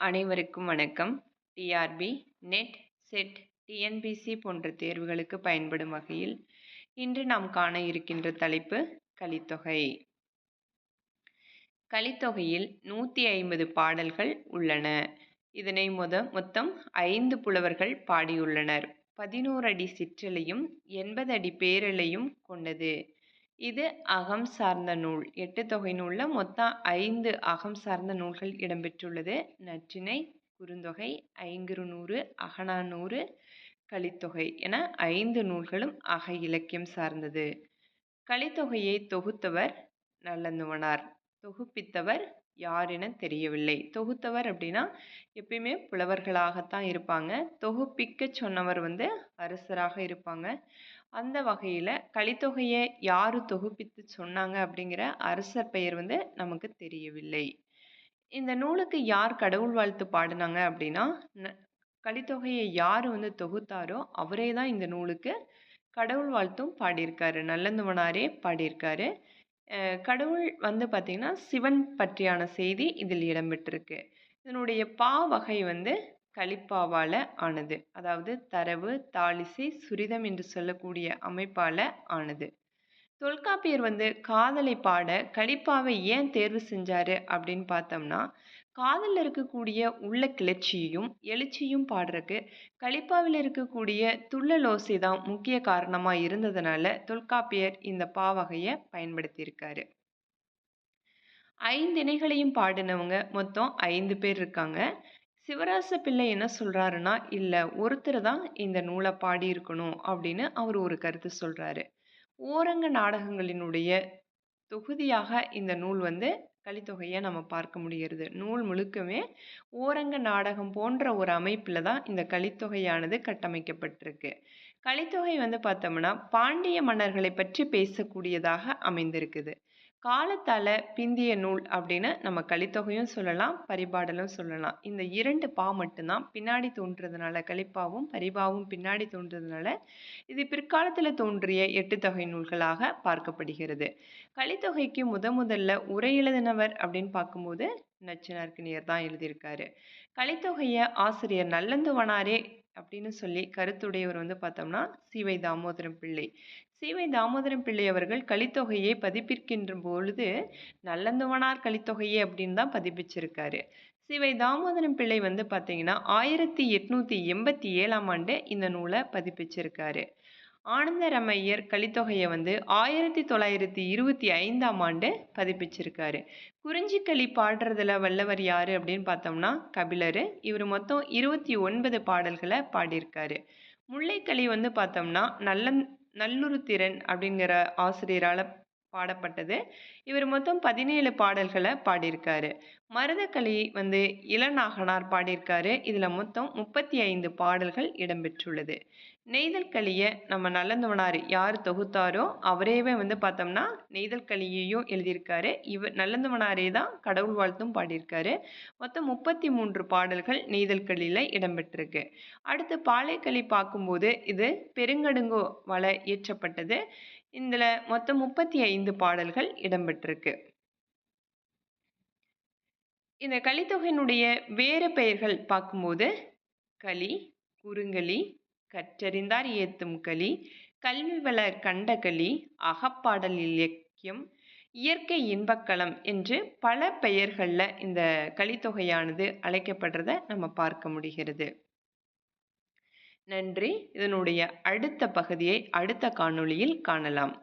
அனைவருக்கும் வணக்கம். TRP net set TNPSC போன்ற தேர்வுகளுக்கு பயன்படும் வகையில் இன்று நாம் காண இருக்கின்ற தலைப்பு கலித்தொகை. கலித்தொகையில் நூற்றி ஐம்பது பாடல்கள் உள்ளன. இதனை முத மொத்தம் ஐந்து புலவர்கள் பாடியுள்ளனர். பதினோரு அடி சிற்றலையும் எண்பது அடி பேரலையும் கொண்டது. இது அகம் சார்ந்த நூல். எட்டு தொகை நூலில் மொத்தம் ஐந்து அகம் சார்ந்த நூல்கள் இடம்பெற்றுள்ளது. நற்றினை குறுந்தொகை ஐங்குறுநூறு அகநானூறு கலித்தொகை என ஐந்து நூல்களும் அக இலக்கியம் சார்ந்தது. கலித்தொகையை தொகுத்தவர் நல்லந்துவனார். தொகுப்பித்தவர் யார் என தெரியவில்லை. தொகுத்தவர் அப்படின்னா எப்பயுமே புலவர்களாகத்தான் இருப்பாங்க. தொகுப்பிக்க சொன்னவர் வந்து அரசராக இருப்பாங்க. அந்த வகையில் கலித்தொகையை யார் தொகுப்பித்து சொன்னாங்க அப்படிங்கிற அரசர் பெயர் வந்து நமக்கு தெரியவில்லை. இந்த நூலுக்கு யார் கடவுள் வாழ்த்து பாடினாங்க அப்படின்னா கலித்தொகையை யார் வந்து தொகுத்தாரோ அவரே தான் இந்த நூலுக்கு கடவுள் வாழ்த்தும் பாடியிருக்காரு நல்லந்துவனாரே பாடியிருக்காரு. கடவுள் வந்து பார்த்திங்கன்னா சிவன் பற்றியான செய்தி இதில் இடம்பெற்றிருக்கு. இதனுடைய பா வகை வந்து கலிப்பாவால் ஆனது. அதாவது தரவு தாளிசை சுரிதம் என்று சொல்லக்கூடிய அமைப்பால் ஆனது. தொல்காப்பியர் வந்து காதலை பாட கலிப்பாவை ஏன் தேர்வு செஞ்சாரு அப்படின்னு பார்த்தோம்னா காதலில் இருக்கக்கூடிய உள்ள கிளர்ச்சியையும் எழுச்சியும் பாடுறதுக்கு கலிப்பாவில் இருக்கக்கூடிய துள்ளலோசை தான் முக்கிய காரணமாக இருந்ததுனால தொல்காப்பியர் இந்த பாவகையை பயன்படுத்தியிருக்காரு. ஐந்து இணைகளையும் பாடினவங்க மொத்தம் ஐந்து பேர் இருக்காங்க. சிவராச பிள்ளை என்ன சொல்கிறாருன்னா இல்லை ஒருத்தர் தான் இந்த நூலை பாடியிருக்கணும் அப்படின்னு அவர் ஒரு கருத்து சொல்கிறாரு ஓரங்க நாடகங்களினுடைய தொகுதியாக இந்த நூல் வந்து கலித்தொகையை நம்ம பார்க்க முடிகிறது. நூல் முழுக்கமே ஓரங்க நாடகம் போன்ற ஒரு அமைப்பில் தான் இந்த கலித்தொகையானது கட்டமைக்கப்பட்டிருக்கு. கலித்தொகை வந்து பார்த்தோம்னா பாண்டிய மன்னர்களை பற்றி பேசக்கூடியதாக அமைந்திருக்குது. காலத்தால் பிந்திய நூல் அப்படின்னு நம்ம கலித்தொகையும் சொல்லலாம் பரிபாடலும் சொல்லலாம். இந்த இரண்டு பா மட்டும்தான் பின்னாடி தோன்றதுனால கலிப்பாவும் பரிபாவும் பின்னாடி தோன்றதுனால இது பிற்காலத்தில் தோன்றிய எட்டு தொகை நூல்களாக பார்க்கப்படுகிறது. கலித்தொகைக்கு முத முதல்ல உரை எழுதினவர் அப்படின்னு பார்க்கும்போது நச்சினார்க்கினியர் தான் எழுதியிருக்காரு. கலித்தொகையை ஆசிரியர் நல்லந்துவனாரே அப்படின்னு சொல்லி கருத்துடையவர் வந்து பார்த்தோம்னா சிவை தாமோதரம் பிள்ளை. சிவை தாமோதரம் பிள்ளை அவர்கள் கலித்தொகையை பதிப்பிக்கின்ற பொழுது நல்லந்துவனார் கலித்தொகையே அப்படின்னு தான் பதிப்பிச்சிருக்காரு. சிவை தாமோதரம் பிள்ளை வந்து பார்த்தீங்கன்னா ஆயிரத்தி எட்நூற்றி எண்பத்தி ஏழாம் ஆண்டு இந்த நூலை பதிப்பிச்சிருக்காரு. ஆனந்தரமையர் கலித்தொகையை வந்து ஆயிரத்தி தொள்ளாயிரத்தி இருபத்தி ஐந்தாம் ஆண்டு பதிப்பிச்சிருக்காரு. குறிஞ்சிக்களி பாடுறதுல வல்லவர் யாரு அப்படின்னு பார்த்தோம்னா கபிலர். இவர் மொத்தம் இருபத்தி ஒன்பது பாடல்களை பாடியிருக்காரு. முல்லைக்களி வந்து பார்த்தோம்னா நல்ல நல்லுருத்திரன் அப்படிங்கிற ஆசிரியரால் பாடப்பட்டது. இவர் மொத்தம் பதினேழு பாடல்களை பாடியிருக்காரு. மருதக்களி வந்து இளநாகனார் பாடியிருக்காரு. இதில் மொத்தம் முப்பத்தி ஐந்து பாடல்கள் இடம்பெற்றுள்ளது. நெய்தல் களியை நம்ம நல்லந்தவனார் யார் தொகுத்தாரோ அவரேவே வந்து பார்த்தோம்னா நெய்தல் களியையும் எழுதியிருக்காரு. இவர் நல்லந்தவனாரே தான் கடவுள் வாழ்த்தும் பாடியிருக்காரு. மொத்தம் முப்பத்தி மூன்று பாடல்கள் நெய்தல் களியில் இடம்பெற்றிருக்கு. அடுத்து பாலைக்களி பார்க்கும்போது இது பெருங்கடுங்கோ வலை இயற்றப்பட்டது. இதில் மொத்தம் முப்பத்தி ஐந்து பாடல்கள் இடம்பெற்றிருக்கு. இந்த கலித்தொகையினுடைய வேறு பெயர்கள் பார்க்கும்போது களி குறுங்களி கற்றறிந்தார் ஏத்தும் களி கல்வி வளர் கண்ட களி அகப்பாடல் இலக்கியம் இயற்கை இன்பக்களம் என்று பல பெயர்களில் இந்த கலித்தொகையானது அழைக்கப்படுறத நம்ம பார்க்க முடிகிறது. நன்றி. இதனுடைய அடுத்த பகுதியை அடுத்த காணொளியில் காணலாம்.